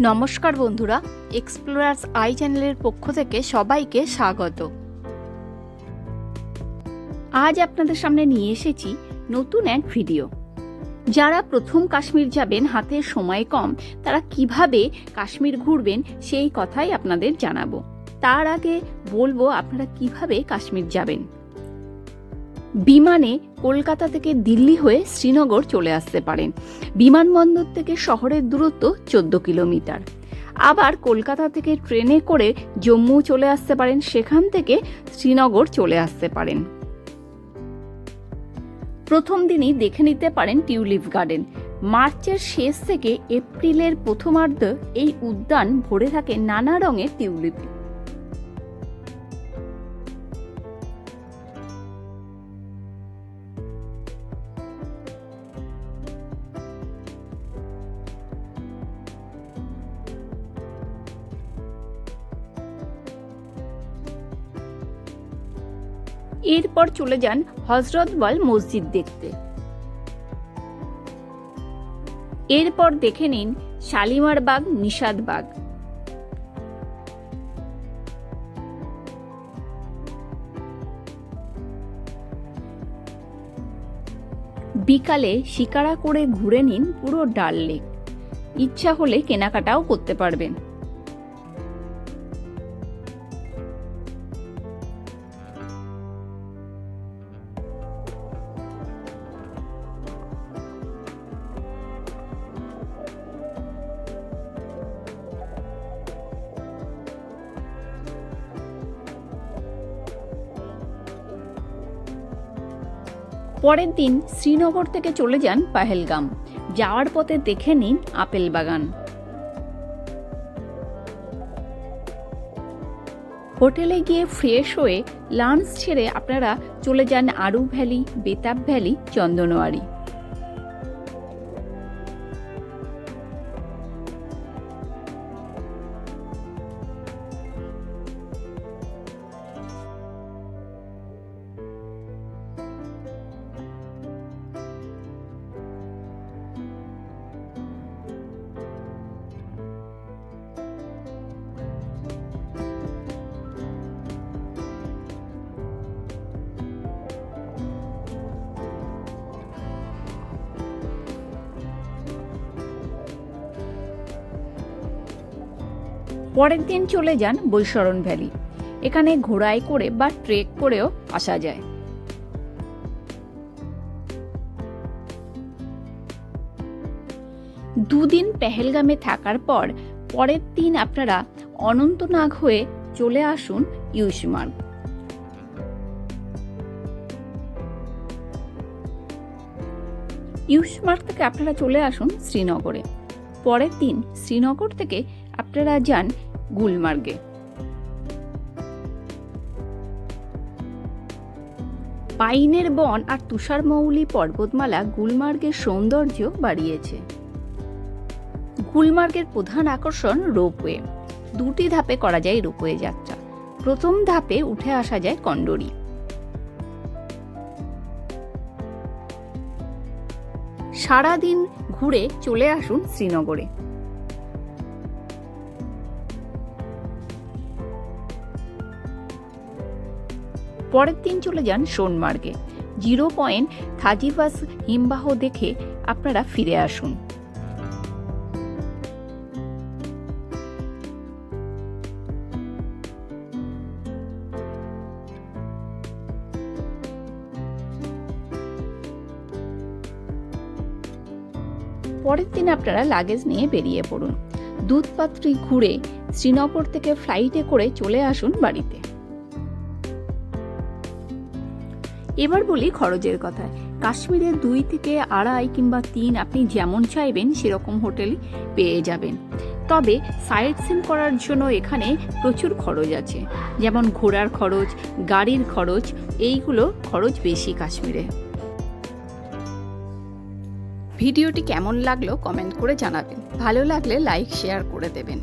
নমস্কার বন্ধুরা explorers I চ্যানেলের পক্ষ থেকে সবাইকে স্বাগত। আজ আপনাদের সামনে নিয়ে এসেছি নতুন এক ভিডিও যারা প্রথম কাশ্মীর যাবেন, হাতে সময় কম, তারা কীভাবে কাশ্মীর ঘুরবেন সেই কথাই আপনাদের জানাব। তার আগে বলব আপনারা কীভাবে কাশ্মীর যাবেন। বিমানে কলকাতা থেকে দিল্লি হয়ে শ্রীনগর চলে আসতে পারেন। বিমানবন্দর থেকে শহরের দূরত্ব চোদ্দ কিলোমিটার। আবার কলকাতা থেকে ট্রেনে করে জম্মু চলে আসতে পারেন, সেখান থেকে শ্রীনগর চলে আসতে পারেন। প্রথম দিনই দেখে নিতে পারেন টিউলিপ গার্ডেন। মার্চের শেষ থেকে এপ্রিলের প্রথমার্ধ এই উদ্যান ভরে থাকে নানা রঙের টিউলিপে। এরপর চলে যান হজরতওয়াল মসজিদ দেখতে। এরপর দেখে নিন শালিমার বাগ, নিষাদ বাগ। বিকালে শিকারা করে ঘুরে নিন পুরো ডাল লেক। ইচ্ছা হলে কেনাকাটাও করতে পারবেন। পরের দিন শ্রীনগর থেকে চলে যান পাহেলগাম। যাওয়ার পথে দেখে নিন আপেল বাগান। হোটেলে গিয়ে ফ্রেশ হয়ে লাঞ্চ ছেড়ে আপনারা চলে যান আরু ভ্যালি, বেতাব ভ্যালি, চন্দনওয়ারি। পরের দিন চলে যান বৈশরণ ভ্যালি। এখানে ঘোড়ায় করে বা ট্রেক করেও আসা যায়। দুদিন পেহেলগামে থাকার পর পরের দিন আপনারা অনন্তনাগ হয়ে চলে আসুন ইউসমার্গ ইউসমার্গ থেকে আপনারা চলে আসুন শ্রীনগরে। পরের দিন শ্রীনগর থেকে আপনারা যান গুলমার্গে। পাইনের বন আর তুষারমৌলি পর্বতমালা গুলমার্গের সৌন্দর্য বাড়িয়েছে। গুলমার্গের প্রধান আকর্ষণ রোপওয়ে। দুটি ধাপে করা যায় রোপওয়ে যাত্রা। প্রথম ধাপে উঠে আসা যায় কন্ডোরি। সারাদিন ঘুরে চলে আসুন শ্রীনগরে। পরের দিন চলে যান সোনমার্গে। জিরো পয়েন্ট থাজিভাস হিমবাহ দেখে আপনারা ফিরে আসুন। পরের দিন আপনারা লাগেজ নিয়ে বেরিয়ে পড়ুন। দুধপাত্রি ঘুরে শ্রীনগর থেকে ফ্লাইটে করে চলে আসুন বাড়িতে। এবার বলি খরচের কথা। কাশ্মীরে দুই থেকে আড়াই কিংবা তিন আপনি যেমন চাইবেন সেরকম হোটেল পেয়ে যাবেন। তবে সাইট সিন করার জন্য এখানে প্রচুর খরচ আছে। যেমন ঘোড়ার খরচ, গাড়ির খরচ, এইগুলো খরচ বেশি কাশ্মীরে। ভিডিওটি কেমন লাগল কমেন্ট করে জানাবেন। ভালো লাগলে লাইক, শেয়ার করে দেবেন।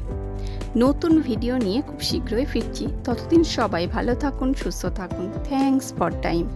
নতুন ভিডিও নিয়ে খুব শীঘ্রই ফিরছি। ততদিন সবাই ভালো থাকুন, সুস্থ থাকুন। Thanks for time.